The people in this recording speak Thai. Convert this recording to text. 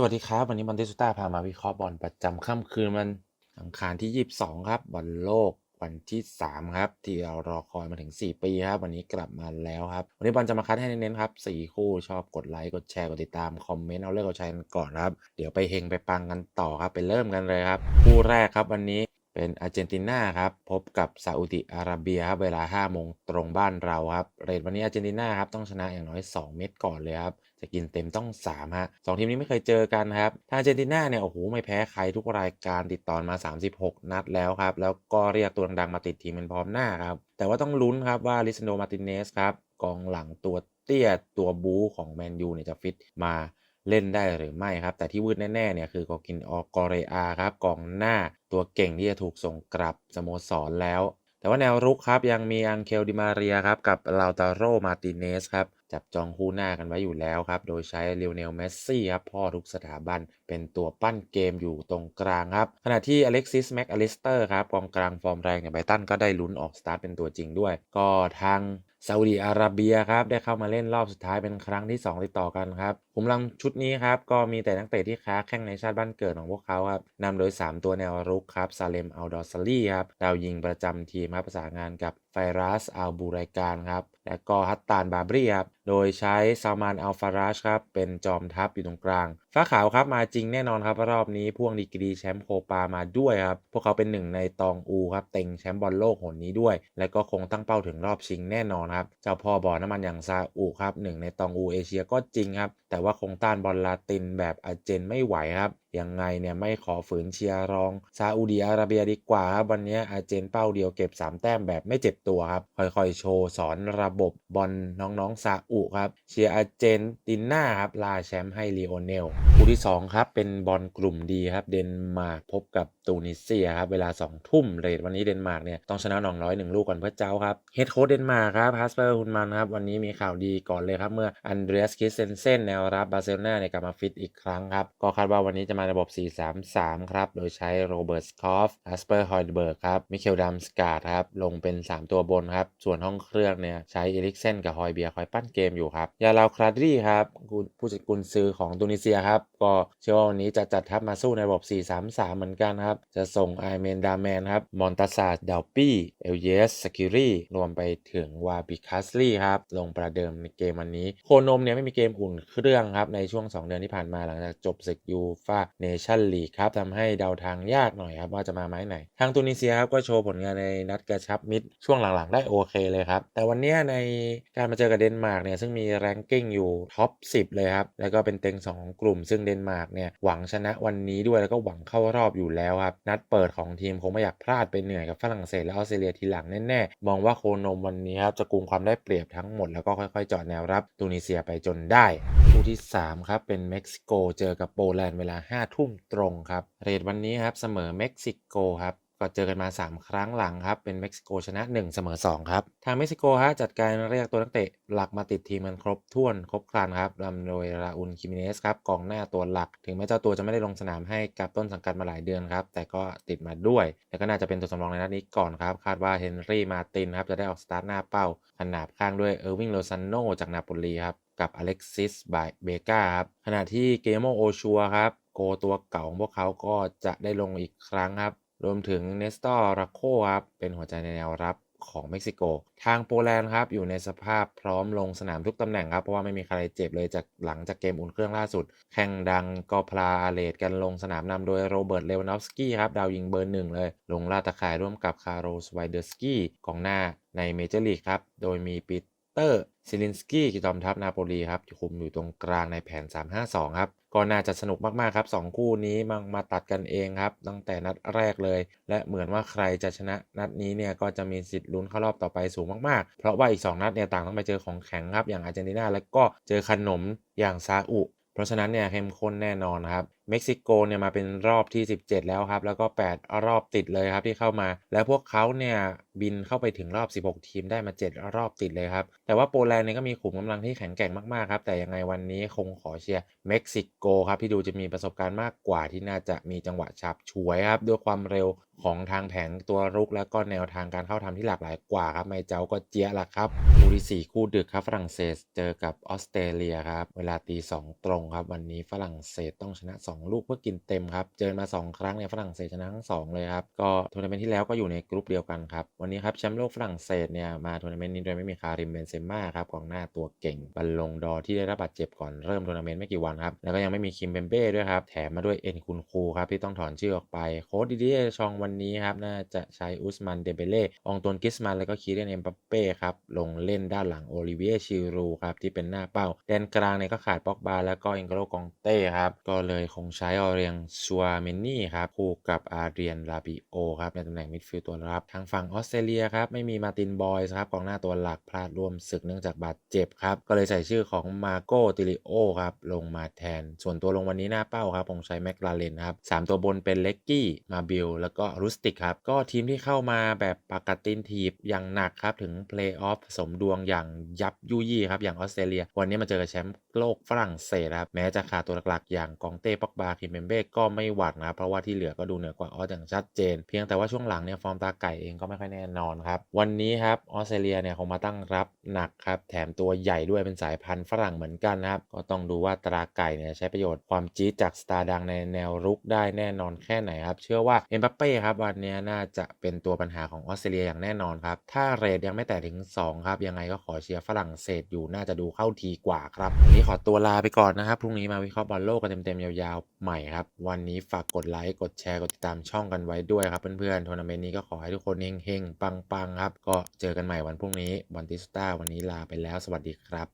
สวัสดีครับ วันนี้บอลเตสุต้าพามาวิเคราะห์บอลประจำค่ำคืนวันอังคารที่ 22 ครับบอลโลกวันที่ 3 ครับ ที่เรารอคอยมาถึง 4 ปีครับ วันนี้กลับมาแล้วครับ วันนี้บอลจะมาคัดให้เน้นๆครับ 4 คู่ชอบกดไลค์ กดแชร์ กดติดตาม คอมเมนต์ เอาเลือกเอาใช้กันก่อนครับ เดี๋ยวไปเฮงไปปังกันต่อครับ ไปเริ่มกันเลยครับ คู่แรกครับวันนี้ เป็นอาร์เจนตินาครับ พบกับซาอุดิอาระเบียครับเวลา5โมงตรงบ้านเราครับเรทวันนี้อาร์เจนตินาครับต้องชนะอย่างน้อย 2 เม็ดก่อนเลยครับ จะกินเต็มต้อง3ฮะสองทีมนี้ไม่เคยเจอกันครับทางอาร์เจนตินาเนี่ยโอ้โหไม่แพ้ใครทุกรายการติดต่อมา 36 นัดแล้วครับ แล้วก็เรียกตัวดังๆมาติดทีมเป็นพร้อมหน้าครับ แต่ว่าต้องลุ้นครับว่าลิซานโดมาติเนสครับกองหลังตัวเตี้ยตัวบู๊ของแมนยูเนี่ยจะฟิตมา เล่นได้หรือไม่ครับ แต่ที่วืดแน่ๆเนี่ยคือกอกินออกอเรอาครับกองหน้าตัวเก่งที่จะถูกส่งกลับสโมสรแล้ว แต่ว่าแนวรุกครับยังมีอังเคลดิมาเรียครับกับลาวตาโรมาติเนสครับจับจองคู่หน้ากันไว้อยู่แล้วครับ โดยใช้เลโอเนลเมสซี่ครับพ่อทุกสถาบัน เป็นตัวปั้นเกมอยู่ตรงกลางครับ ขณะที่อเล็กซิสแม็กอลิสเตอร์ครับกองกลางฟอร์มแรงอย่างไบตันก็ได้ลุ้นออกสตาร์ทเป็นตัวจริงด้วย ก็ทางซาอุดีอาระเบียครับได้เข้ามาเล่นรอบสุดท้ายเป็นครั้งที่ 2 ติดต่อกันครับ คุมลังชุดนี้ครับ ก็มีแต่นักเตะที่ค้าแข่งในชาติบ้านเกิดของพวกเขาครับนำโดย 3 ตัวแนวรุกครับซาเลมอัลดอสซาลีครับดาวยิงประจำทีมครับประสานงานกับไฟรัสอัลบูไรการครับและก็ฮัตตานบาบรีครับโดยใช้ซามานอัลฟาราชครับเป็นจอมทัพอยู่ตรงกลาง ฟ้าขาวครับมาจริงแน่นอนครับรอบนี้พ่วงดีกรีแชมป์โคปามาด้วยครับพวกเขาเป็นหนึ่งในตองอูครับเต็งแชมป์บอลโลกหนนี้ด้วย และก็คงตั้งเป้าถึงรอบชิงแน่นอนครับเจ้าพ่อบ่อน้ำมันอย่างซาอุครับหนึ่งในตองอูเอเชียก็จริงครับแต่ว่าว่าคงต้านบอลลาตินแบบอาเจนไม่ไหวครับยังไงเนี่ยไม่ขอฝืนเชียร์รองซาอุดีอาระเบียดีกว่าครับวันนี้อาเจนเป้าเดียวเก็บ 3 แต้มแบบไม่เจ็บตัวครับ ค่อยๆ โชว์สอนระบบบอลน้องๆซาอุครับเชียร์อาเจนตินาครับลาแชมป์ให้ลีโอเนลคู่ที่ 2 ครับ เป็นบอลกลุ่มดีครับ เดนมาร์กพบกับตูนิเซียครับ เวลา 2 ทุ่มเรทวันนี้เดนมาร์กเนี่ยต้องชนะหนองน้อยหนึ่งลูกก่อนเพื่อเจ้าครับเฮดโค้ชเดนมาร์กครับฮัสเปอร์ฮุนมันครับวันนี้มีข่าวดีก่อนเลยครับเมื่ออันเดรียสคิสเซนเซนแนวรับบาร์เซโลนาเนี่ยกลับมาฟิตอีกครั้งครับก็คาดว่าวันนี้จะมาระบบ 4-3-3 ครับ โดยใช้โรเบิร์ตสคอฟอัสเปอร์ฮอยเบิร์กครับ มิเคลดัมสกาดครับ ลงเป็น 3 ตัวบนครับ ส่วนห้องเครื่องเนี่ยใช้เอลิกเซนกับฮอยเบียคอยปั้นเกมอยู่ครับ ยาลาวคราดรีครับผู้จัดกุนซื้อของตุนิเซียครับก็เชื่อว่าวันนี้จะจัดทัพมาสู้ในระบบ 4-3-3 เหมือนกันครับ จะส่งไอเมนดาแมนครับ มอนตาซาดาปี้ เอลเยสสกิรีรวมไปถึงวาบิคัสลี่ครับ ลงประเดิมในเกมวันนี้ โคนมเนี่ยไม่มีเกมอุ่นเครื่องครับ ในช่วง 2 เดือนที่ผ่านมาหลังจากจบศึกยูฟาเนชั่นลีกครับทำให้เดาทางยากหน่อยครับว่าจะมาไม้ไหน ทางตูนิเซียครับก็โชว์ผลงานในนัดกระชับมิตรช่วงหลังๆ ได้โอเคเลยครับ แต่วันนี้ในการมาเจอกับเดนมาร์กเนี่ยซึ่งมีแรงกิ้งอยู่ท็อป10 เลยครับแล้วก็เป็นเต็ง2ของกลุ่มซึ่งเดนมาร์กเนี่ยหวังชนะวันนี้ด้วยแล้วก็หวังเข้ารอบอยู่แล้วครับนัดเปิดของทีมคงไม่อยากพลาดไปเหนื่อยกับฝรั่งเศสและออสเตรเลียทีหลังแน่ๆมองว่าโคนมวันนี้ครับจะกุมความได้เปรียบทั้งหมดแล้วก็ค่อยๆจอดแนวรับตูนิเซียไปจนได้คู่ที่3ครับเป็นเม็กซิโกเจอกับโปแลนด์เวลา5ทุ่มตรงครับเรทวันนี้ครับเสมอเม็กซิโกครับ ก็เจอกันมา 3 ครั้งหลังครับ เป็นเม็กซิโกชนะ 1 เสมอ 2 ครับ ทางเม็กซิโกฮะจัดการเรียกตัวนักเตะหลักมาติดทีมกันครบถ้วนครบครันครับนำโดยราอุลคิมิเนสครับกองหน้าตัวหลัก ถึงแม้เจ้าตัวจะไม่ได้ลงสนามให้กับต้นสังกัดมาหลายเดือนครับ แต่ก็ติดมาด้วยและก็น่าจะเป็นตัวสำรองในนัดนี้ก่อนครับ คาดว่าเฮนรี่มาตินครับจะได้ออกสตาร์ทหน้าเป้าขนาบข้างด้วยเออร์วิงโลซานโนจากนาโปลีครับกับอเล็กซิสบายเบกาครับขณะที่เกโมโอชัวครับโกตัวเก่าของพวกเขาก็จะได้ลงอีกครั้งครับ รวมถึงเนสตอร์ราโคครับ เป็นหัวใจในแนวรับของเม็กซิโก ทางโปแลนด์ครับ อยู่ในสภาพพร้อมลงสนามทุกตำแหน่งครับ เพราะว่าไม่มีใครเจ็บเลยจากหลังจากเกมอุ่นเครื่องล่าสุด แข่งดังก็พลาอาเลดกันลงสนามนำโดยโรเบิร์ตเลวานอฟสกี้ครับ ดาวยิงเบอร์หนึ่งเลย ลงลาดตะข่ายร่วมกับคาร์โรสไวเดอร์สกี้กองหน้าในเมเจอร์ลีกครับ โดยมีปี เตอร์ซิลินสกี้จอมทัพนาโปลีครับคุมอยู่ตรงกลางในแผน 352 ครับก็น่าจะสนุกมากๆครับ 2 คู่นี้มามาตัดกันเองครับ ตั้งแต่นัดแรกเลย และเหมือนว่าใครจะชนะนัดนี้เนี่ยก็จะมีสิทธิ์ลุ้นเข้ารอบต่อไปสูงมากๆ เพราะว่าอีก 2 นัดเนี่ยต่างต้องไปเจอของแข็งครับ อย่างอาร์เจนตินาแล้วก็เจอขนมอย่างซาอุ เพราะฉะนั้นเนี่ยเข้มข้นแน่นอนครับ เม็กซิโกเนี่ยมาเป็นรอบที่ 17 แล้วครับ แล้วก็ 8 รอบติดเลยครับที่เข้ามา แล้วพวกเขาเนี่ยบินเข้าไปถึงรอบ 16 ทีมได้มา 7 รอบติดเลยครับ แต่ว่าโปแลนด์เนี่ยก็มีขุมกำลังที่แข็งแกร่งมากๆครับ แต่ยังไงวันนี้คงขอเชียร์เม็กซิโกครับที่ดูจะมีประสบการณ์มากกว่าที่น่าจะมีจังหวะฉับฉวยครับด้วยความเร็ว ของทางแผงตัวรุกแล้วก็แนวทางการเข้าทำที่หลากหลายกว่าครับไม่เจ้าก็เจี๊ยละครับคู่ที่ 4 คู่ดึกครับฝรั่งเศสเจอกับออสเตรเลียครับเวลาตีสองตรงครับ วันนี้ฝรั่งเศสต้องชนะ 2 ลูกเพื่อกินเต็มครับ เจอมา 2 ครั้งเนี่ยฝรั่งเศสชนะทั้ง2เลยครับก็ทัวร์นาเมนต์ที่แล้วก็อยู่ในกลุ่มเดียวกันครับวันนี้ครับแชมป์โลกฝรั่งเศสเนี่ยมาทัวร์นาเมนต์นี้โดยไม่มีคาริมเบนเซม่าครับกองหน้าตัวเก่งบัลลงดอร์ที่ได้รับบาดเจ็บก่อนเริ่มทัวร์นาเมนต์ไม่กี่วันครับแล้วก็ยังไม่มีคิมเบมเบ้ด้วยครับแถมมาด้วยเอ็นคุนคูครับที่ต้องถอนชื่อออกไปโค้ชดิเดียชองวันันนี้ครับน่าจะใช้อุสมันเดเบเล่องตวนกิสมันแล้วก็คีเรนเอ็มบัปเป้ครับลงเล่นด้านหลังโอลิเวียชิรูครับที่เป็นหน้าเป้าแดนกลางเนี่ยก็ขาดป็อกบาแล้วก็อิงโกโลกองเต้ครับก็เลยคงใช้ออเรียงชัวเมนนี่ครับคู่กับอาเรียนลาบิโอครับในตำแหน่งมิดฟิลด์ตัวรับทางฝั่งออสเตรเลียครับไม่มีมาตินบอยส์ครับกองหน้าตัวหลักพลาดร่วมศึกเนื่องจากบาดเจ็บครับก็เลยใส่ชื่อของมาโกติลิโอครับลงมาแทน ส่วนตัวลงวันนี้หน้าเป้าครับคงใช้แม็กลาเรนครับสามตัวบนเป็นเล็กกี้มาบิลแล้วก็รูสติกครับ ก็ทีมที่เข้ามาแบบปากตินทีบอย่างหนักครับ ถึงเพลย์ออฟผสมดวงอย่างยับยุยี่ครับ อย่างออสเตรเลีย วันนี้มาเจอกับแชมป์โลกฝรั่งเศสครับ แม้จะขาดตัวหลักๆ อย่างกองเต้ปอกบาคิมเบมเบ้ก็ไม่หวั่นนะเพราะว่าที่เหลือก็ดูเหนือกว่าออสอย่างชัดเจน เพียงแต่ว่าช่วงหลังเนี่ยฟอร์มตาไก่เองก็ไม่ค่อยแน่นอนครับวันนี้ครับออสเตรเลียเนี่ยคงมาตั้งรับหนักครับแถมตัวใหญ่ด้วยเป็นสายพันธุ์ฝรั่งเหมือนกันนะครับก็ต้องดูว่าตราไก่เนี่ยใช้ประโยชน์ความจี๊ดจากสตาร์ดังในแนวรุกได้แน่นอนแค่ไหนครับเชื่อว่าเอ็มบัปเป้ครับ วันนี้น่าจะเป็นตัวปัญหาของออสเตรเลียอย่างแน่นอนครับ ถ้าเรทยังไม่แตะถึง 2 ครับ ยังไงก็ขอเชียร์ฝรั่งเศสอยู่น่าจะดูเข้าทีกว่าครับวันนี้ขอตัวลาไปก่อนนะครับ พรุ่งนี้มาวิเคราะห์บอลโลกกันเต็มๆ ยาวๆ ใหม่ครับ วันนี้ฝากกดไลค์ กดแชร์ กดติดตามช่องกันไว้ด้วยครับเพื่อนๆทัวร์นาเมนต์นี้ก็ขอให้ทุกคนเฮงๆปังๆครับก็เจอกันใหม่วันพรุ่งนี้บอลติสตาวันนี้ลาไปแล้ว สวัสดีครับ